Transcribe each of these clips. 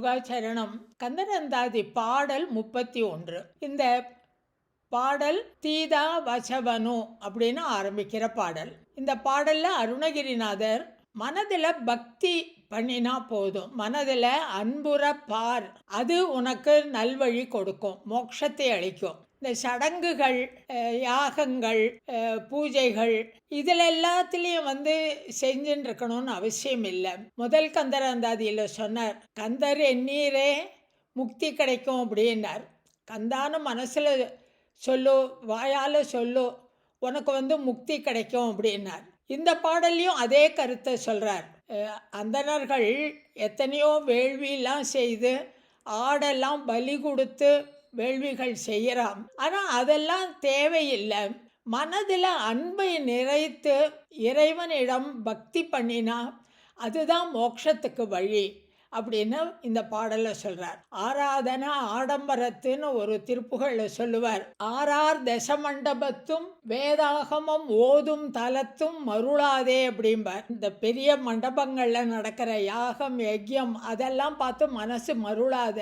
யுகாச்சரணம் கந்தனந்தாதி பாடல் முப்பத்தி ஒன்று. இந்த பாடல் தீதா வசவனு அப்படின்னு ஆரம்பிக்கிற பாடல். இந்த பாடலில் அருணகிரிநாதர் மனதில் பக்தி பண்ணினா போதும். மனதில் அன்புற பார். அது உனக்கு நல்வழி கொடுக்கும். மோட்சத்தை அளிக்கும். இந்த சடங்குகள் யாகங்கள் பூஜைகள் இதில் எல்லாத்துலேயும் வந்து செஞ்சுட்டு இருக்கணும்னு அவசியம் இல்லை. முதல் கந்தர் அந்தாதியில் சொன்னார் கந்தர் எண்ணீரே முக்தி கிடைக்கும் அப்படின்னார். கந்தான மனசில் சொல்லு வாயால் சொல்லு உனக்கு வந்து முக்தி கிடைக்கும் அப்படின்னார். இந்த பாடல்லையும் அதே கருத்தை சொல்கிறார் அந்தணர்கள் எத்தனையோ வேள்வியெல்லாம் செய்து ஆடெல்லாம் பலி கொடுத்து வேள்விகள் செய்கிறான் ஆனால் அதெல்லாம் தேவையில்லை. மனதில் அன்பை நிறைத்து இறைவனிடம் பக்தி பண்ணினா அதுதான் மோட்சத்துக்கு வழி. அப்படின்னு இந்த பாடலில் சொல்கிறார் ஆராதன ஆடம்பரத்துன்னு ஒரு திருப்புகளில் சொல்லுவார். ஆறார் தசமண்டபத்தும் வேதாகமம் ஓதும் தலத்தும் மருளாதே அப்படிம்பார். இந்த பெரிய மண்டபங்களில் நடக்கிற யாகம் யஜ்யம் அதெல்லாம் பார்த்து மனசு மருளாத.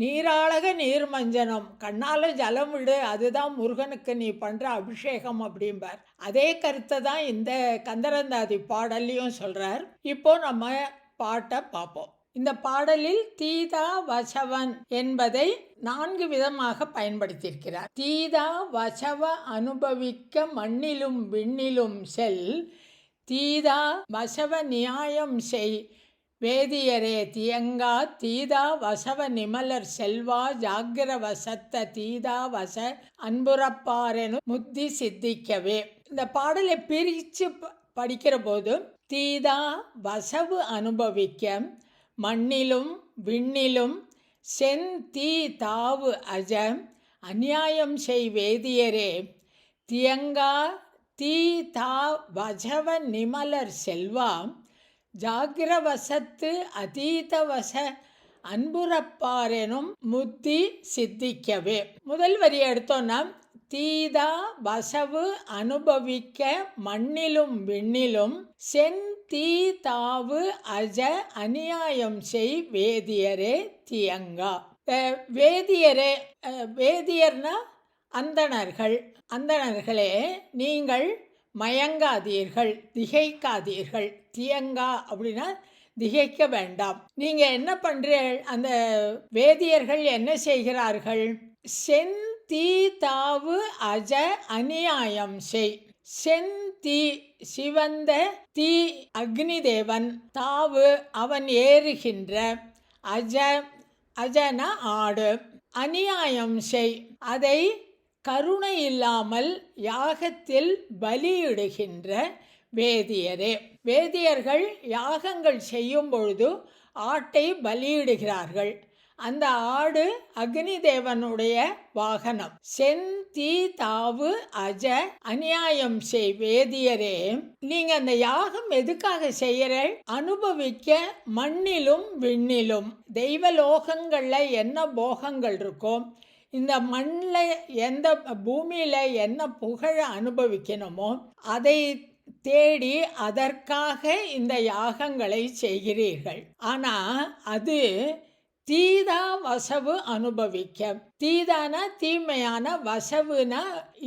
நீராழக நீர்மஞ்சனம் கண்ணால ஜலம் விடு அதுதான் முருகனுக்கு நீ பண்ற அபிஷேகம் அப்படிம்பார். அதே கருத்தை தான் இந்த கந்தரந்தாதி பாடல்லையும் சொல்றார். இப்போ நம்ம பாட்டை பார்ப்போம். இந்த பாடலில் தீதா வசவன் என்பதை நான்கு விதமாக பயன்படுத்தியிருக்கிறார். தீதா வசவ அனுபவிக்க மண்ணிலும் விண்ணிலும் செல் தீதா வசவ நியாயம் செய் வேதியரே தியங்கா தீதா வசவ நிமலர் செல்வா ஜாகிர வசத்த தீதா வச அன்புறப்பாரெனு முத்தி சித்திக்கவே. இந்த பாடலை பிரித்து படிக்கிற போது தீதா வசவு அனுபவிக்க மண்ணிலும் விண்ணிலும் சென் தீ தாவு அஜ அநியாயம் செய் வேதியரே. தியங்கா தீ தா வஜவ நிமலர் செல்வா ஜாகிரவசத்து அதீதவச அன்புறப்பாரெனும் முத்தி சித்திக்கவே. முதல் வரி எடுத்தோன்னா தீதா வசவு அனுபவிக்க மண்ணிலும் விண்ணிலும் சென் தீ தாவு அஜ அநியாயம் செய் வேதியரே தியங்கா. வேதியரே வேதியர்னா அந்தணர்கள். அந்தணர்களே நீங்கள் மயங்காதீர்கள் திகைக்காதீர்கள். தியங்கா அப்படின்னா திகைக்க வேண்டாம். நீங்கள் என்ன பண்ணுற அந்த வேதியர்கள் என்ன செய்கிறார்கள்? சென் தீ தாவு அஜ அநியாயம் செய். சென் சிவந்த தீ அக்னிதேவன் தாவு அவன் ஏறுகின்ற. அஜ அஜன ஆடு அநியாயம் செய். அதை கருணை இல்லாமல் யாகத்தில் பலியிடுகின்ற வேதியரே. வேதியர்கள் யாகங்கள் செய்யும் பொழுது ஆட்டை பலியிடுகிறார்கள். அந்த ஆடு அக்னி தேவனுடைய வாகனம் செந்தி தாவு அஜ அநியாயம் செய் வேதியரே. நீங்க அந்த யாகம் எதுக்காக செய்யற? அனுபவிக்க மண்ணிலும் விண்ணிலும். தெய்வ லோகங்கள்ல என்ன போகங்கள் இருக்கோ இந்த மண்ணில் எந்த பூமியில் என்ன புகழ அனுபவிக்கணுமோ அதை தேடி அதற்காக இந்த யாகங்களை செய்கிறீர்கள். ஆனால் அது தீதா வசவு அனுபவிக்க. தீதான தீமையான வசவுனா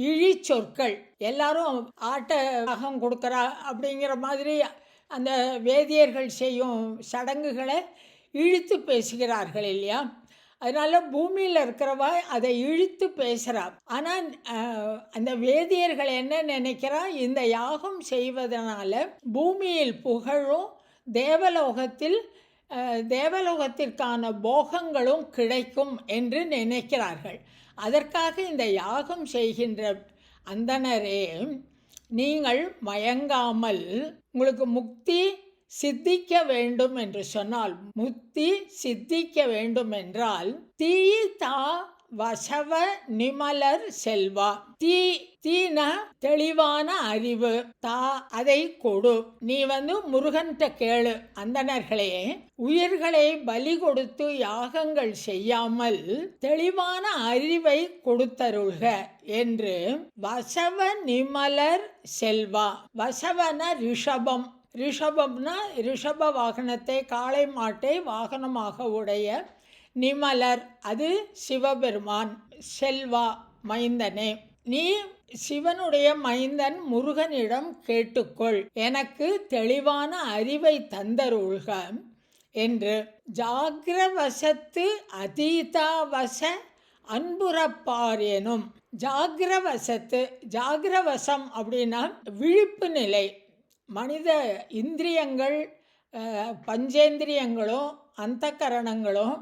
இழி சொற்கள். எல்லாரும் ஆட்ட யாகம் கொடுக்குறா அப்படிங்கிற மாதிரி அந்த வேதியர்கள் செய்யும் சடங்குகளை இழுத்து பேசுகிறார்கள் இல்லையா? அதனால பூமியில் இருக்கிறவா அதை இழுத்து பேசுகிறா ஆனால் அந்த வேதியர்கள் என்ன நினைக்கிறா? இந்த யாகம் செய்வதனால பூமியில் புகழும் தேவலோகத்தில் தேவலோகத்திற்கான போகங்களும் கிடைக்கும் என்று நினைக்கிறார்கள். அதற்காக இந்த யாகம் செய்கின்ற அந்தணரே நீங்கள் மயங்காமல் உங்களுக்கு முக்தி சித்திக்க வேண்டும் என்று சொன்னால் முக்தி சித்திக்க வேண்டும் என்றால் தீ தா வசவ நிமலர் செல்வா. தீ தீன தெளிவான அறிவு. தா அதை கொடு. நீ வந்து முருகன்கிட்ட கேளு. அந்தனர்களே உயிர்களை பலி கொடுத்து யாகங்கள் செய்யாமல் தெளிவான அறிவை கொடுத்தருள்க என்று வசவ நிமலர் செல்வா. வசவன ரிஷபம். ரிஷபம்னா ரிஷப வாகனத்தை காளை மாட்டை வாகனமாக உடைய நிமலர் அது சிவபெருமான் செல்வா மைந்தனே. நீ சிவனுடைய மைந்தன் முருகனிடம் கேட்டுக்கொள். எனக்கு தெளிவான அறிவை தந்தருள்க என்று ஜாகிரவசத்து அதீதாவச அன்புறப்பார் எனும். ஜாகிரவசத்து ஜாகிரவசம் அப்படின்னா விழிப்பு நிலை. மனித இந்திரியங்கள் பஞ்சேந்திரியங்களும் அந்த கரணங்களும்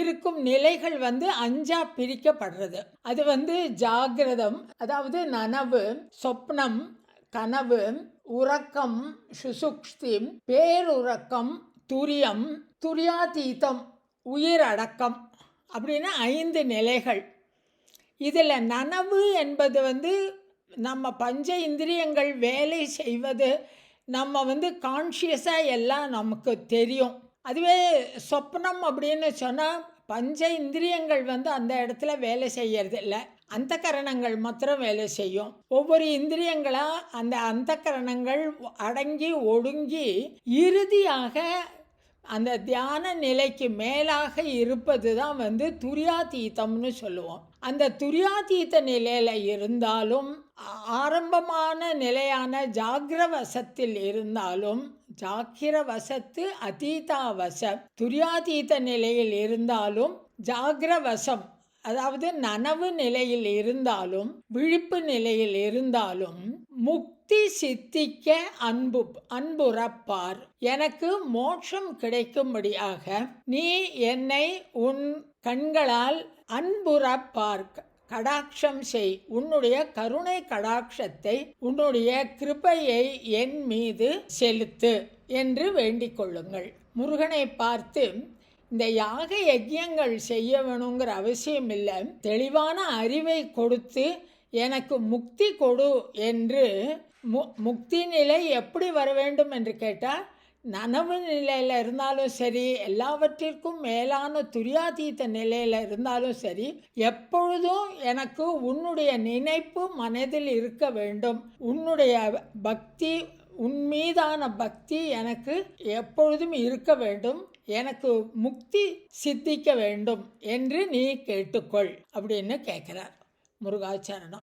இருக்கும் நிலைகள் வந்து அஞ்சா பிரிக்கப்படுறது. அது வந்து ஜாகிரதம் அதாவது நனவு சொப்னம் கனவு உறக்கம் சுசுக்தி பேருறக்கம் துரியம் துரியாதீதம் உயிரடக்கம் அப்படின்னு ஐந்து நிலைகள். இதில் நனவு என்பது வந்து நம்ம பஞ்ச இந்திரியங்கள் வேலை செய்வது நம்ம வந்து கான்ஷியஸாக எல்லாம் நமக்கு தெரியும். அதுவே சொப்னம் அப்படின்னு சொன்னால் பஞ்ச இந்திரியங்கள் வந்து அந்த இடத்துல வேலை செய்யறது இல்லை அந்த கரணங்கள் மாத்திரம் வேலை செய்யும். ஒவ்வொரு இந்திரியங்களாக அந்த அந்த கரணங்கள் அடங்கி ஒடுங்கி இறுதியாக அந்த தியான நிலைக்கு மேலாக இருப்பது தான் வந்து துரியாதீதம்னு சொல்லுவோம். அந்த துரியாதீத நிலையில் இருந்தாலும் ஆரம்பமான நிலையான ஜாகிரவசத்தில் இருந்தாலும் ஜாக்கிரவசத்து அதீதாவச துரியாதீத நிலையில் இருந்தாலும் ஜாகிரவசம் அதாவது நனவு நிலையில் இருந்தாலும் விழிப்பு நிலையில் இருந்தாலும் முக் முக்தி சித்திக்க அன்பு அன்புறப்பார். எனக்கு மோட்சம் கிடைக்கும்படியாக நீ என்னை உன் கண்களால் அன்புறப்பார். கடாட்சம் செய். உன்னுடைய கருணை கடாட்சத்தை உன்னுடைய கிருபையை என் மீது செலுத்து என்று வேண்டிக் கொள்ளுங்கள். முருகனை பார்த்து இந்த யாக யஜ்யங்கள் செய்ய வேணுங்கிற அவசியம் இல்லை தெளிவான அறிவை கொடுத்து எனக்கு முக்தி கொடு என்று மு முக்தி நிலை எப்படி வர வேண்டும் என்று கேட்டால் நனவு நிலையில் இருந்தாலும் சரி எல்லாவற்றிற்கும் மேலான துரியாதீத நிலையில் இருந்தாலும் சரி எப்பொழுதும் எனக்கு உன்னுடைய நினைப்பு மனதில் இருக்க வேண்டும். உன்னுடைய பக்தி உன் மீதான பக்தி எனக்கு எப்பொழுதும் இருக்க வேண்டும். எனக்கு முக்தி சித்திக்க வேண்டும் என்று நீ கேட்டுக்கொள் அப்படின்னு கேட்குறார் முருகாச்சரணம்.